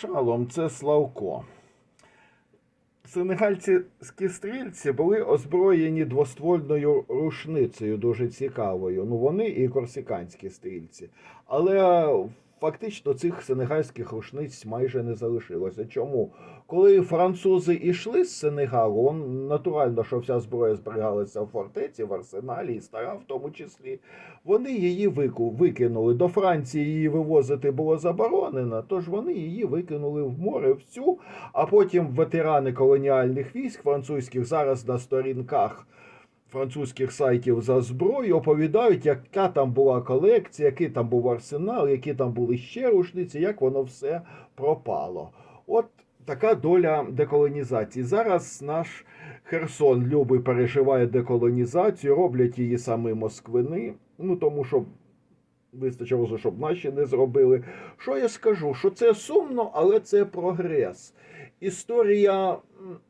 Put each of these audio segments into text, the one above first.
Шалом, це Славко. Сенегальські стрільці були озброєні двоствольною рушницею, дуже цікавою. Ну, вони і корсиканські стрільці. Але фактично цих сенегальських рушниць майже не залишилося. Чому? Коли французи йшли з Сенегалу, он, натурально, що вся зброя зберігалася в фортеці, в арсеналі, і стара в тому числі, вони її викинули. До Франції її вивозити було заборонено, тож вони її викинули в море всю, а потім ветерани колоніальних військ французьких зараз на сторінках французьких сайтів за зброю оповідають, яка там була колекція, який там був арсенал, які там були ще рушниці, як воно все пропало. От така доля деколонізації. Зараз наш Херсон любий переживає деколонізацію, роблять її саме москвини, ну тому що вистачило, щоб наші не зробили. Що я скажу? Що це сумно, але це прогрес. Історія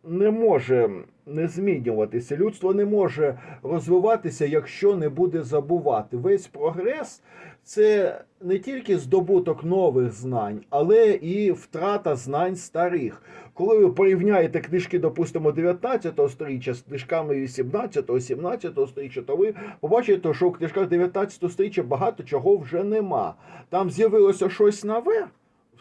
не може не змінюватися. Людство не може розвиватися, якщо не буде забувати. Весь прогрес це не тільки здобуток нових знань, але і втрата знань старих. Коли ви порівняєте книжки, допустимо, 19 століття з книжками 18-17 століття, то ви побачите, що в книжках 19 століття багато чого вже нема. Там з'явилося щось нове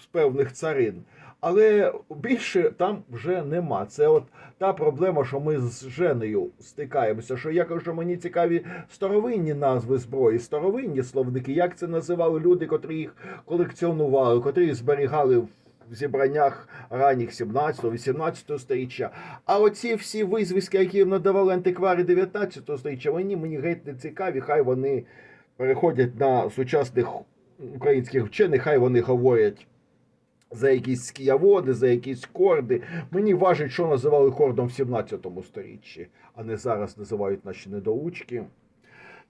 з певних царин. Але більше там вже нема. Це от та проблема, що ми з Женею стикаємося. Що я кажу, мені цікаві старовинні назви зброї, старовинні словники, як це називали люди, котрі їх колекціонували, котрі їх зберігали в зібраннях ранніх 17-18 століття. А оці всі визвіски, які їм надавали антиквари 19 століття, вони мені геть не цікаві. Хай вони переходять на сучасних українських вчених, хай вони говорять за якісь скіяводи, за якісь корди. Мені важить, що називали кордом в 17 сторіччі, а не зараз називають наші недоучки.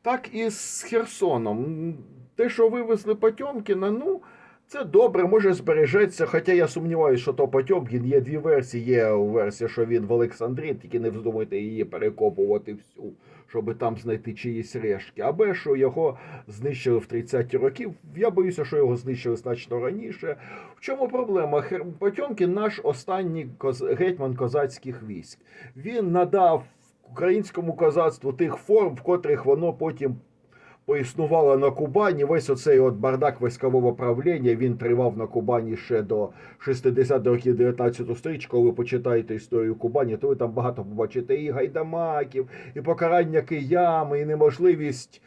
Так і з Херсоном. Те, що вивезли Потьомкіна, ну. Це добре, може збережеться, хоча я сумніваюся, що то Потьомкін є дві версії. Є версія, що він в Олександрії, тільки не вздумайте її перекопувати всю, щоб там знайти чиїсь рештки. Або що його знищили в 30-ті роки. Я боюся, що його знищили значно раніше. В чому проблема? Хер- Потьомкін наш останній коз... гетьман козацьких військ. Він надав українському козацтву тих форм, в котрих воно потім поіснувало на Кубані. Весь оцей от бардак військового правління він тривав на Кубані ще до 60-х років 19 століття. Коли ви почитаєте історію Кубані, то ви там багато побачите і гайдамаків, і покарання киями, і неможливість.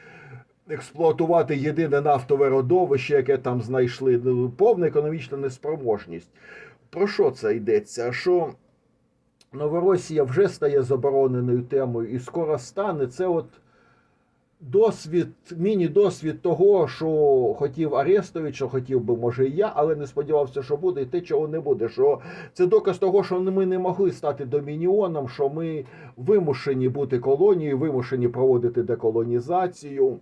Експлуатувати єдине нафтове родовище, яке там знайшли, ну, повна економічна неспроможність. Про що це йдеться? Що Новоросія вже стає забороненою темою, і скоро стане це от досвід, міні-досвід того, що хотів Арестович, що хотів би, може, і я, але не сподівався, що буде, і те, чого не буде. Що це доказ того, що ми не могли стати домініоном, що ми вимушені бути колонією, вимушені проводити деколонізацію.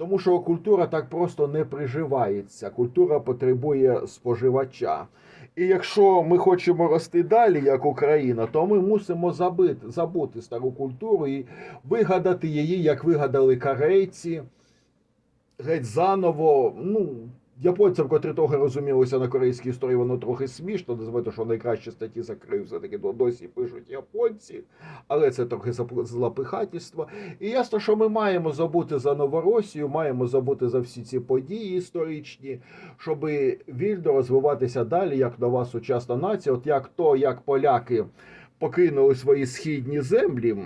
Тому що культура так просто не приживається. Культура потребує споживача. І якщо ми хочемо рости далі, як Україна, то ми мусимо забити, забути стару культуру і вигадати її, як вигадали корейці, геть заново. Ну, японцям, котрі трохи розумілися на корейській історії, воно трохи смішно, незважаючи, що найкращі статті закрив, все-таки до- досі пишуть японці, але це трохи злопихательство. І ясно, що ми маємо забути за Новоросію, маємо забути за всі ці події історичні, щоб вільно розвиватися далі як нова сучасна нація. От як то, як поляки покинули свої східні землі.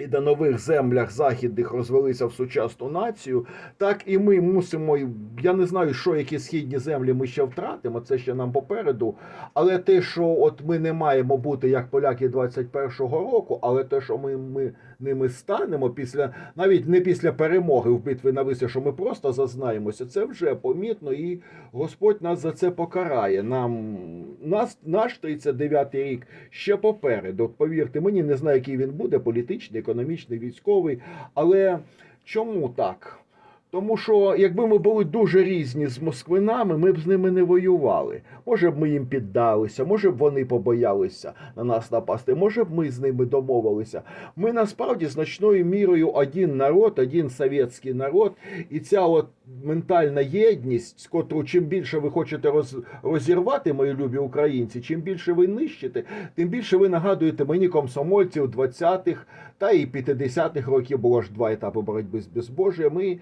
І на нових землях західних розвелися в сучасну націю, так і ми мусимо. Я не знаю, що які східні землі ми ще втратимо. Це ще нам попереду. Але те, що от ми не маємо бути як поляки 21-го року, але те, що ми, ми ними станемо після навіть не після перемоги в битві на висі, що ми просто зазнаємося, це вже помітно, і Господь нас за це покарає. Нам нас наш 39-й рік ще попереду. Повірте мені, не знаю, який він буде, політичний, економічний, військовий. Але чому так? Тому що якби ми були дуже різні з москвинами, ми б з ними не воювали. Може б ми їм піддалися, може б вони побоялися на нас напасти, може б ми з ними домовилися. Ми насправді значною мірою один народ, один совєтський народ, і ця от ментальна єдність, котру чим більше ви хочете роз, розірвати, мої любі українці, чим більше ви нищите, тим більше ви нагадуєте мені комсомольців 20-х та і 50-х років було ж два етапи боротьби з безбожжям. Ми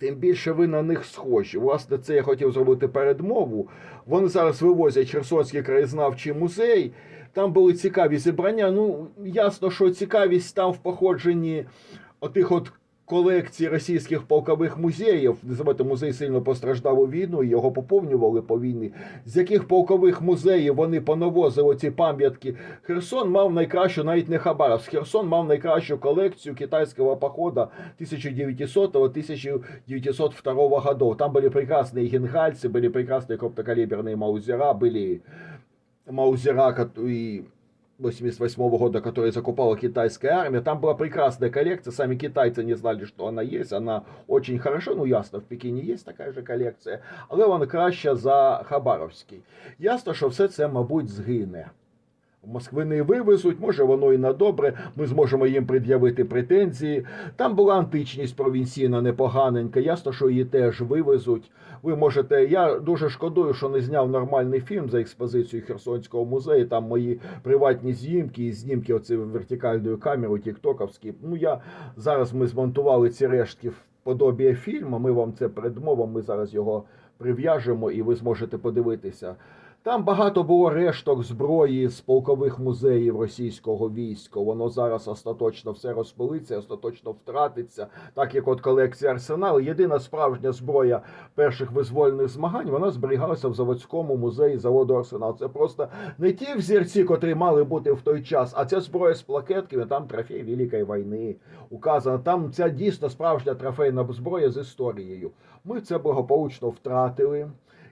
тим більше ви на них схожі. Власне, це я хотів зробити передмову. Вони зараз вивозять Херсонський краєзнавчий музей. Там були цікаві зібрання. Ну, ясно, що цікавість там в походженні отих от колекцій російських полкових музеїв. Не забудьте, музей сильно постраждав у війну, і його поповнювали по війні. З яких полкових музеїв вони понавозили ці пам'ятки. Херсон мав найкращу, навіть не Хабаровськ, Херсон мав найкращу колекцію китайського похода 1900-1902 годов. Там были прекрасные генгальцы, были прекрасные крупнокалиберные маузера, были маузера, которые 88 года, которые закупала китайская армия. Там была прекрасная коллекция. Сами китайцы не знали, что она есть. Она очень хорошо, ну ясно, в Пекіні є така ж колекція, але вона краща за Хабаровський. Ясно, що все це, мабуть, згине. Москвини вивезуть, може воно і на добре, ми зможемо їм пред'явити претензії. Там була античність провінційна непоганенька, ясно, що її теж вивезуть. Ви можете. Я дуже шкодую, що не зняв нормальний фільм за експозицією Херсонського музею. Там мої приватні знімки і знімки оці вертикальною камерою, тіктоковські. Ну я зараз ми змонтували ці рештки в подобі фільму. Ми вам це передмова. Ми зараз його прив'яжемо, і ви зможете подивитися. Там багато було решток зброї з полкових музеїв російського війська. Воно зараз остаточно все розпилиться, остаточно втратиться, так як от колекція арсеналу. Єдина справжня зброя перших визвольних змагань вона зберігалася в заводському музеї заводу Арсенал. Це просто не ті взірці, котрі мали бути в той час, а ця зброя з плакетками, там трофей Великої війни указано. Там ця дійсно справжня трофейна зброя з історією. Ми це благополучно втратили.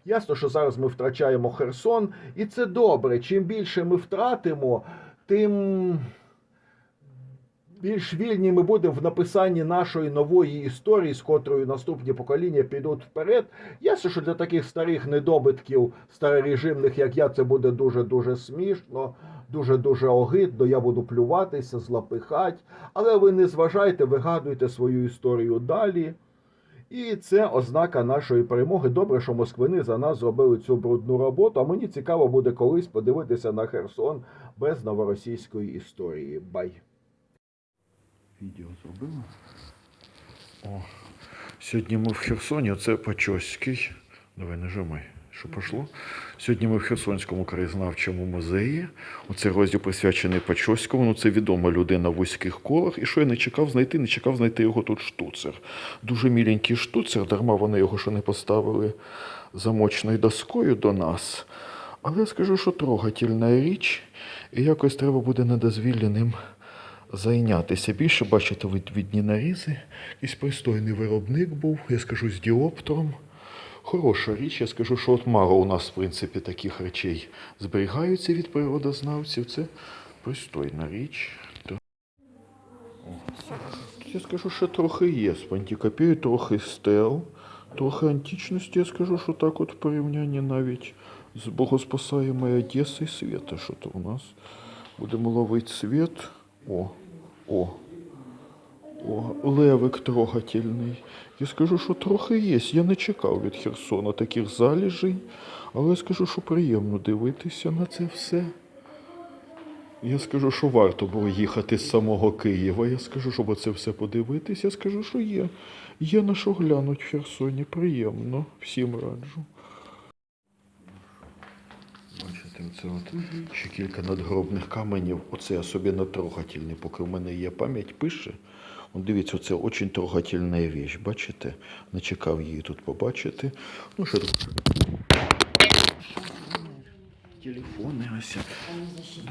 Ясно, що зараз ми втрачаємо Херсон, і це добре. Чим більше ми втратимо, тим більш вільні ми будемо в написанні нашої нової історії, з котрою наступні покоління підуть вперед. Ясно, що для таких старих недобитків старорежимних, як я, це буде дуже-дуже смішно, дуже-дуже огидно. Я буду плюватися, злапихать. Але ви не зважайте, вигадуйте свою історію далі. І це ознака нашої перемоги. Добре, що москвини за нас зробили цю брудну роботу. А мені цікаво буде колись подивитися на Херсон без новоросійської історії. Бай. Відео зробила. О, сьогодні ми в Херсоні, оце Пачоський. Давай нажимай, що пішло. Сьогодні ми в Херсонському краєзнавчому музеї. Оце розділ присвячений Пачоському. Ну, це відома людина в вузьких колах. І що я не чекав знайти, не чекав знайти його тут штуцер. Дуже міленький штуцер, дарма вони його ще не поставили замочною доскою до нас. Але я скажу, що трогательна річ, і якось треба буде недозвілля ним зайнятися. Більше, бачите, від- нарізи. Якийсь пристойний виробник був, я скажу, з діоптром. Хороша річ, я скажу, що от мало у нас, в принципі, таких речей зберігаються від природознавців. Це пристойна річ. Я скажу, що трохи є з пантікопію, трохи стел, трохи античності. Я скажу, що так от в порівнянні навіть з богоспасаємою Одеси і світа. Що то у нас? Будемо ловити світ. О, о. О, левик трогательний. Я скажу, що трохи є. Я не чекав від Херсона таких заліжей, але я скажу, що приємно дивитися на це все. Я скажу, що варто було їхати з самого Києва. Я скажу, щоб це все подивитися. Я скажу, що є. Є на що глянуть в Херсоні. Приємно. Всім раджу. Оце от ще кілька надгробних каменів. Оце особливо трогательний, поки в мене є пам'ять, пише. От дивіться, це дуже трогательна річ, бачите? Не чекав її тут побачити. Ну, що тут? Телефони ось.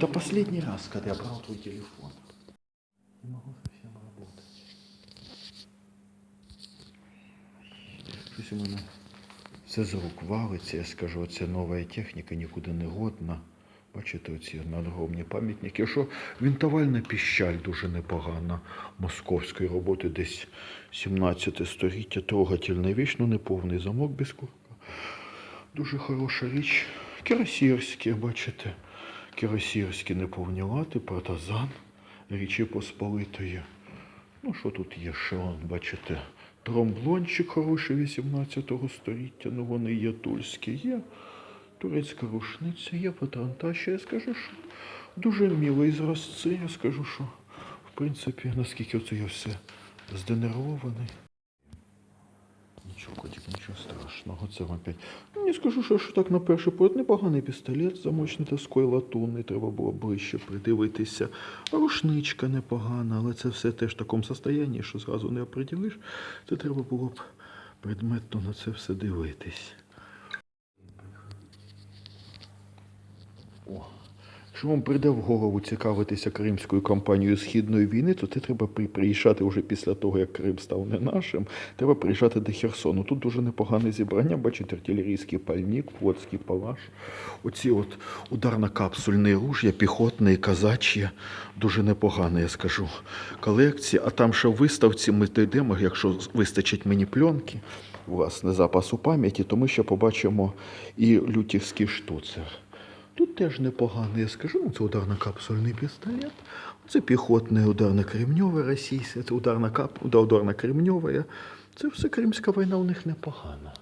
Да последний раз, когда я брал твой телефон. Не могу совсем работать. Щось у мене все з рук валиться, я скажу, це нова техніка, нікуди не годна. Бачите, оці надгробні пам'ятники. Що вінтовальна піщаль дуже непогана московської роботи, десь 17 століття, трогательна віч, ну неповний замок без курка. Дуже хороша річ. Кірасірське, бачите, кірасірські неповні лати, партизан Річі Посполитої. Ну, що тут є ще, бачите, тромблончик хороший 18 століття, ну вони є тульські, є турецька рушниця, є патронтаща. Я скажу, що дуже мілий зразці. Я скажу, що в принципі, наскільки оце я все зденервований. Нічого цього опять. Ну, не скажу, що, що так на перший погляд непоганий пістолет, замочний тоской латунний, треба було ближче придивитися. Рушничка непогана, але це все теж в такому состоянні, що зразу не оприділиш. Це треба було б предметно на це все дивитись. О. Якщо вам прийде в голову цікавитися кримською кампанією Східної війни, то це треба при- приїжджати вже після того, як Крим став не нашим. Треба приїжджати до Херсону. Тут дуже непогане зібрання, бачите, артилерійський пальник, флотський палаш. Оці от ударно-капсульні ружья, піхотні, казачі, дуже непогане, я скажу. Колекції. А там ще в виставці ми дійдемо, якщо вистачить мені пленки, власне, запасу пам'яті, то ми ще побачимо і лютівський штуцер. Тут теж непогано, я скажу, ну, це ударно-капсульний пістолет, це піхотне ударно-кремньове російське, це ударно-кремньове. Це все Кримська війна у них непогана.